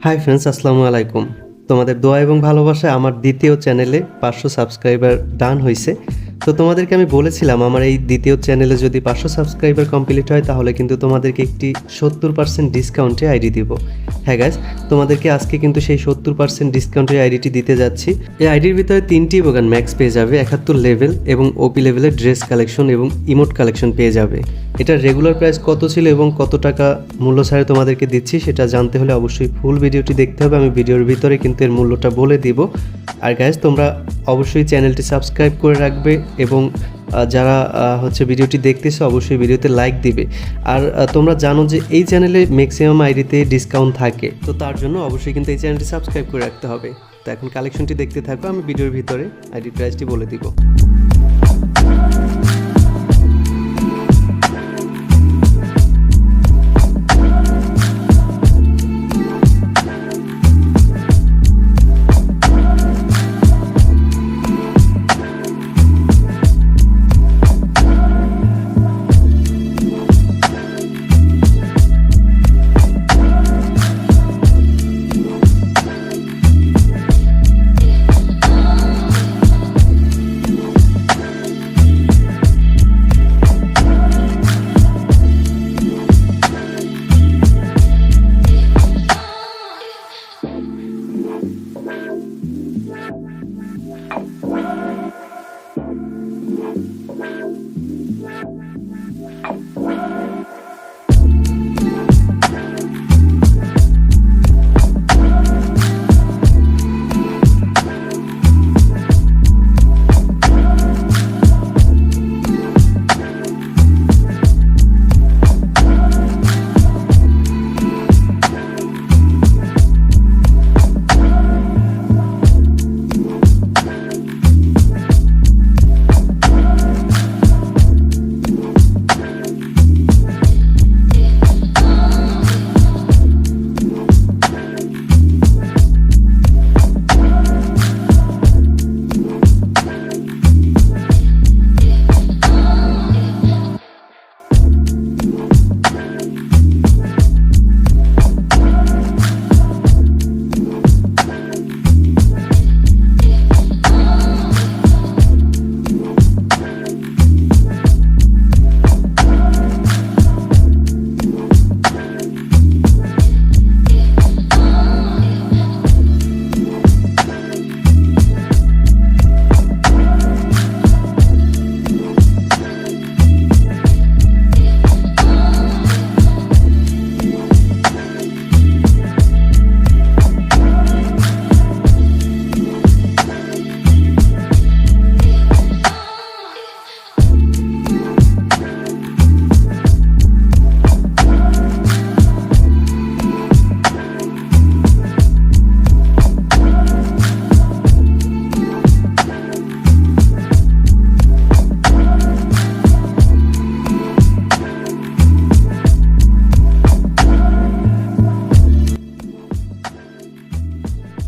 Hi friends আসসালামু আলাইকুম। তোমাদের দোয়া এবং ভালোবাসায় আমার দ্বিতীয় চ্যানেলে পাঁচশো সাবস্ক্রাইবার ডান হয়েছে তো তোমাদেরকে আমি বলেছিলাম, আমার এই দ্বিতীয় চ্যানেলে যদি পাঁচশো সাবস্ক্রাইবার কমপ্লিট হয়, তাহলে কিন্তু তোমাদেরকে একটি সত্তর পার্সেন্ট ডিসকাউন্টে আইডি দিব। হ্যাঁ গাইজ তোমাদেরকে আজকে কিন্তু সেই সত্তর পার্সেন্ট ডিসকাউন্টের আইডিটি দিতে যাচ্ছি। এই আইডির ভিতরে তিনটি বোগান ম্যাক্স পেয়ে যাবে, একাত্তর লেভেল এবং ওপি লেভেলের ড্রেস কালেকশন এবং ইমোট কালেকশন পেয়ে যাবে। এটার রেগুলার প্রাইস কত ছিল এবং কত টাকা মূল্য ছাড়ে তোমাদেরকে দিচ্ছি সেটা জানতে হলে অবশ্যই ফুল ভিডিওটি দেখতে হবে। আমি ভিডিওর ভিতরে কিন্তু এর মূল্যটা বলে দিব। আর গ্যাস তোমরা অবশ্যই চ্যানেলটি সাবস্ক্রাইব করে রাখবে এবং যারা হচ্ছে ভিডিওটি দেখতেছো অবশ্যই ভিডিওতে লাইক দিবে। আর তোমরা জানো যে এই চ্যানেলে ম্যাক্সিমাম আইডিতে ডিসকাউন্ট থাকে। তো তার জন্য অবশ্যই কিন্তু এই চ্যানেলটি সাবস্ক্রাইব করে রাখতে হবে। তো এখন কালেকশনটি দেখতে থাকব আমি ভিডিওর ভিতরে আইডি প্রাইসটি বলে দিব।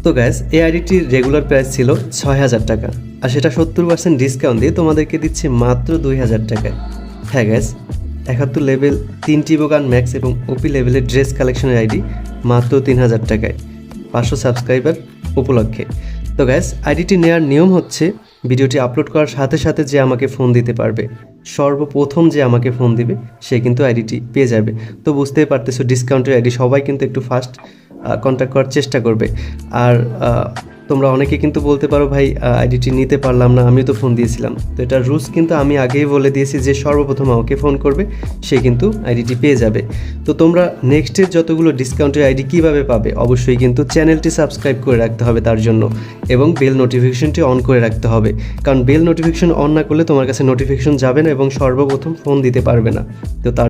তো গ্যাস এই আইডিটির রেগুলার প্রাইস ছিল ছয় হাজার টাকা। আর সেটা সত্তর পার্সেন্ট ডিসকাউন্ট দিয়ে তোমাদেরকে দিচ্ছে মাত্র দুই হাজার টাকায়। হ্যাঁ গ্যাস একাত্তর লেভেল তিনটি বোগান ম্যাক্স এবং ওপি লেভেলের ড্রেস কালেকশনের আইডি মাত্র তিন হাজার টাকায়। পাঁচশো সাবস্ক্রাইবার উপলক্ষে। তো গ্যাস আইডিটি নেওয়ার নিয়ম হচ্ছে ভিডিওটি আপলোড করার সাথে সাথে যে আমাকে ফোন দিতে পারবে, সর্বপ্রথম যে আমাকে ফোন দিবে, সে কিন্তু আইডিটি পেয়ে যাবে। তো বুঝতেই পারতেছো ডিসকাউন্টের আইডি সবাই কিন্তু একটু ফাস্ট কন্ট্যাক্ট করার চেষ্টা করবে। আর তোমরা অনেকে কিন্তু বলতে পারো, ভাই আইডিটি নিতে পারলাম না, আমিও তো ফোন দিয়েছিলাম। তো এটার রুলস কিন্তু আমি আগেই বলে দিয়েছি যে, সর্বপ্রথম আমাকে ফোন করবে, সে কিন্তু আইডিটি পেয়ে যাবে। তো তোমরা নেক্সটের যতগুলো ডিসকাউন্টের আইডি কীভাবে পাবে, অবশ্যই কিন্তু চ্যানেলটি সাবস্ক্রাইব করে রাখতে হবে তার জন্য এবং বেল নোটিফিকেশনটি অন করে রাখতে হবে। কারণ বেল নোটিফিকেশন অন না করলে তোমার কাছে নোটিফিকেশন যাবে না এবং সর্বপ্রথম ফোন দিতে পারবে না। তো তার